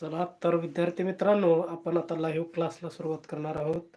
चला तर विद्यार्थी मित्रांनो आपण आता लाईव्ह क्लासला सुरुवात करणार आहोत.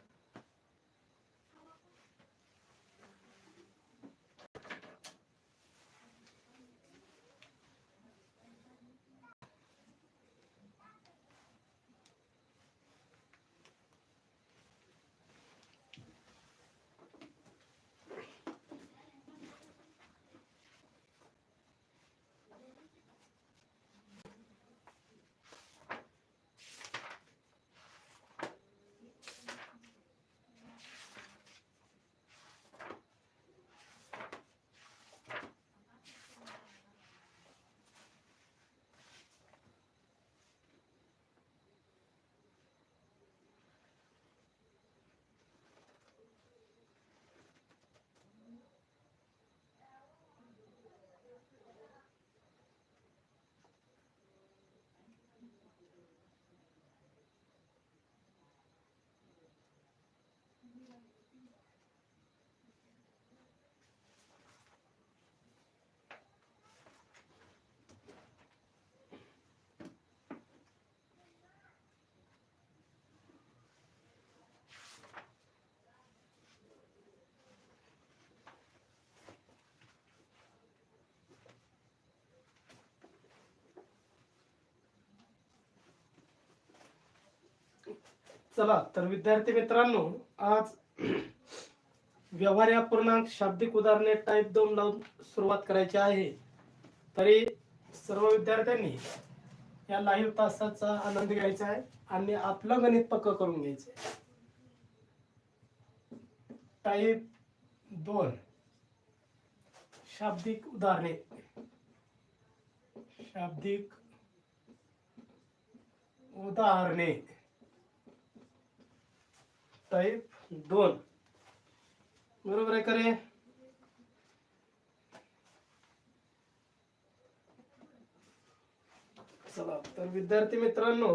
चला तर विद्यार्थी मित्रांनो आज व्यवहार या पूर्णांक शाब्दिक उदाहरणे टाईप दोन लावून सुरुवात करायची आहे. तरी सर्व विद्यार्थ्यांनी या लाईव्ह तासाचा आनंद घ्यायचा आहे आणि आपलं गणित पक्क करून घ्यायचं टाईप दोन. शाब्दिक उदाहरणे. शाब्दिक उदाहरणे. टाईप दोन. बरोबर आहे का रे? चला तर विद्यार्थी मित्रांनो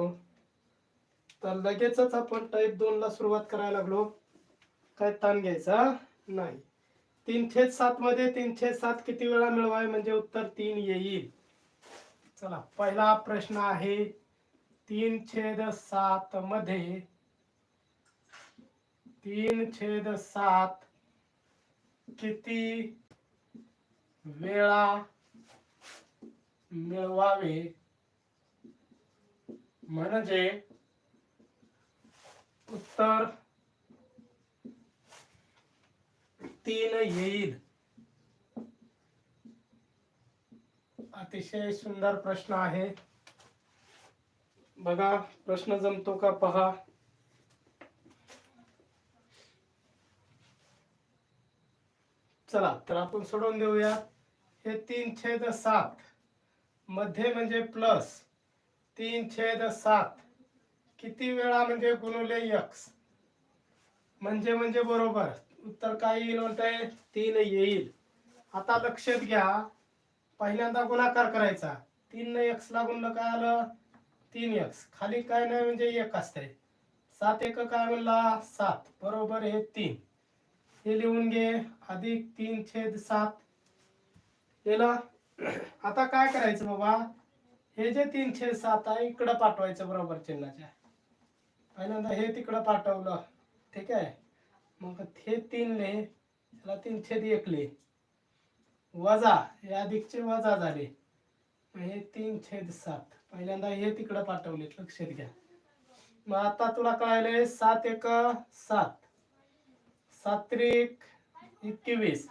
तर लगेचच आपण टाईप दोन ला सुरुवात करायला लागलो. काय ताण घ्यायचा? नाही. तीन छेद सात मध्ये तीन छेद सात किती वेळा मिळवाय म्हणजे उत्तर तीन येईल? चला पहिला प्रश्न आहे तीन छेद सात मध्ये तीन छेद सात किती वेळा मिळवावे? म्हणजे उत्तर तीन येईल. अतिशय सुंदर प्रश्न आहे. बघा प्रश्न जमतो का? पहा. चला तर आपण सोडवून देऊया. हे तीन छेद सात. मध्ये म्हणजे प्लस तीन छेद सात. किती वेळा म्हणजे गुणवले यक्स म्हणजे म्हणजे बरोबर. उत्तर काय येईल म्हणताय? तीन येईल. आता लक्षात घ्या. पहिल्यांदा गुणाकार करायचा. तीन एक्स लागून काय आलं? तीन एक्स खाली काय नाही म्हणजे एक असते सात एक काय म्हणला? सात. बरोबर हे तीन. हे लिहून घे. अधिक तीन छेद सात. केलं आता काय करायचं बाबा? हे जे तीन छेद सात आहे इकडं पाठवायचं बरोबर चिन्हाच्या. पहिल्यांदा हे तिकडं पाठवलं. ठीक आहे? मग हे तीन ले त्याला तीन छेद एक ले. वजा हे अधिकचे वजा झाले. मग हे तीन छेद सात. पहिल्यांदा हे तिकडं पाठवले लक्षात घ्या. मग आता तुला कळायलंय सात एक सात. सात त्रिक एकवीस.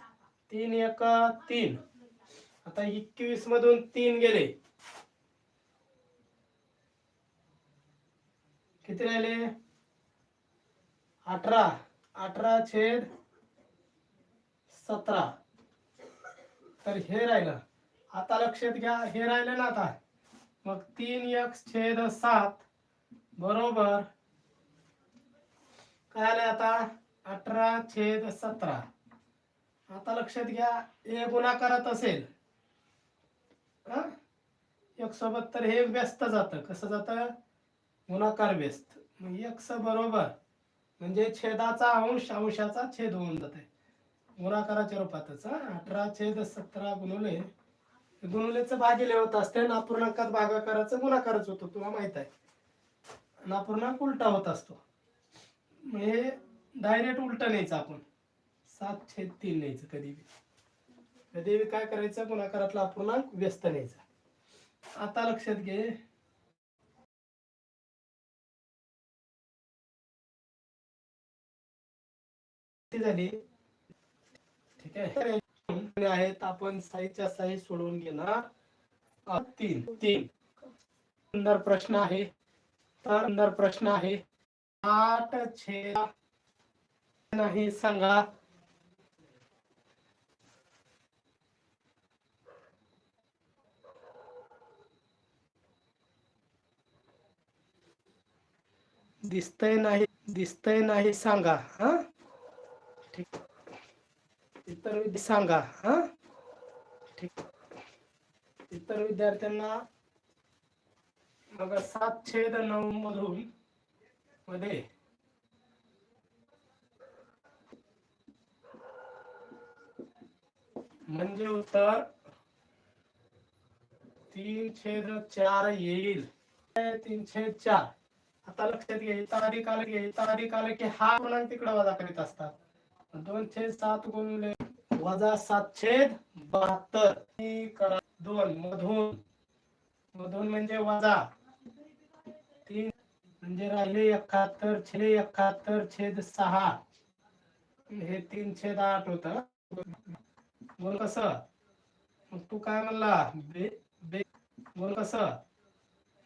तीन एक तीन. आता एकवीस मधून तीन गेले. किती राहिले? अठरा. अठरा छेद सतरा. तर हे राहिलं. आता लक्षात घ्या हे राहिलं ना आता. मग तीन एक छेद सात. बरोबर. काय आलं आता? अठरा छेद सतरा. आता लक्षात घ्या हे गुणाकारात असेल. हा? एक सोबत तर हे व्यस्त जातं. कसं जातं? गुणाकार व्यस्त. मग एक्स बरोबर म्हणजे छेदाचा अंश अंशाचा छेद होऊन जाते गुणाकाराच्या रूपातच हा? अठरा छेद सतरा गुणुले गुणुलेचं भागिले होत असते नापूर्णांकात भागाकाराचं गुणाकारच होतो तुला माहीत आहे. नापूर्णांक उलटा होत असतो. हे डायरेक्ट उलट न्यायचं आपण. सात छेद तीन न्यायचं कधी कधी बी काय करायचं? गुणाकारातला अपूर्णांक व्यस्त न्यायचा आता लक्षात घे. झाली? ठीक आहे. आहेत आपण साईच्या साई सोडवून घेणार. तीन. तीन. सुंदर प्रश्न आहे. तर सुंदर प्रश्न आहे. आठ छेद नाही सांगा. दिसतंय नाही दिसतंय नाही सांगा, हा? ठीक. इतर विद्या सांगा, हा? ठीक. इतर विद्यार्थ्यांना मग सात छेद नऊ मधून मध्ये म्हणजे उत्तर तीन छेद चार येईल. तीन छेद चार. आता लक्षात घे तारीख आलं की तारीख आलं की हा पूर्णांक तिकडे वजा करीत असतात. दोन छेद सात गुणले वजा सात छेद बहात्तर. करा दोन मधून. मधून म्हणजे वजा. तीन म्हणजे राहिले एकाहत्तर छेद एकाहत्तर छेद सहा. हे तीन छेद आठ होत. बोल कस? मग तू काय म्हणला? बे बे बोल कस?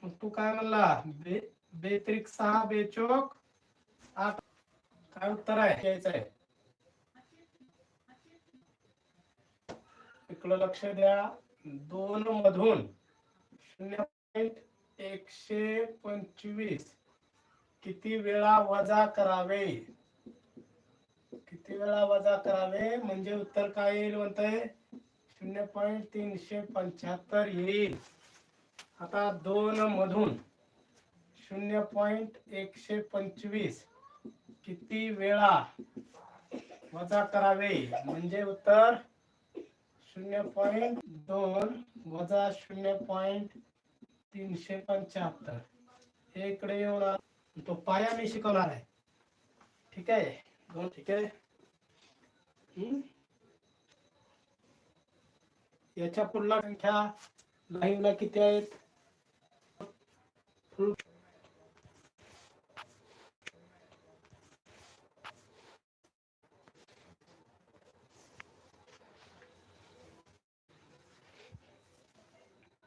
मग तू काय म्हणला? बे बेत्रिक सहा बेचोक आठ. काय उत्तर आहे? यायचं आहे. इकडं लक्ष द्या. दोन मधून शून्य पॉईंट एकशे पंचवीस. किती वेळा वजा करावे? किती वेळा वजा करावे? म्हणजे उत्तर काय येईल म्हणतंय? शून्य पॉईंट तीनशे पंच्याहत्तर येईल. आता दोन मधून शून्य पॉईंट एकशे पंचवीस किती वेळा वजा करावे? म्हणजे उत्तर शून्य पॉईंट दोन वजा शून्य पॉईंट तीनशे पंच्याहत्तर. हे इकडे येऊन आ- तो पाया मी शिकवणार आहे. ठीक आहे? दोन ठीक आहे हम्म? याच्या पुढला संख्या लाईव्हला किती आहेत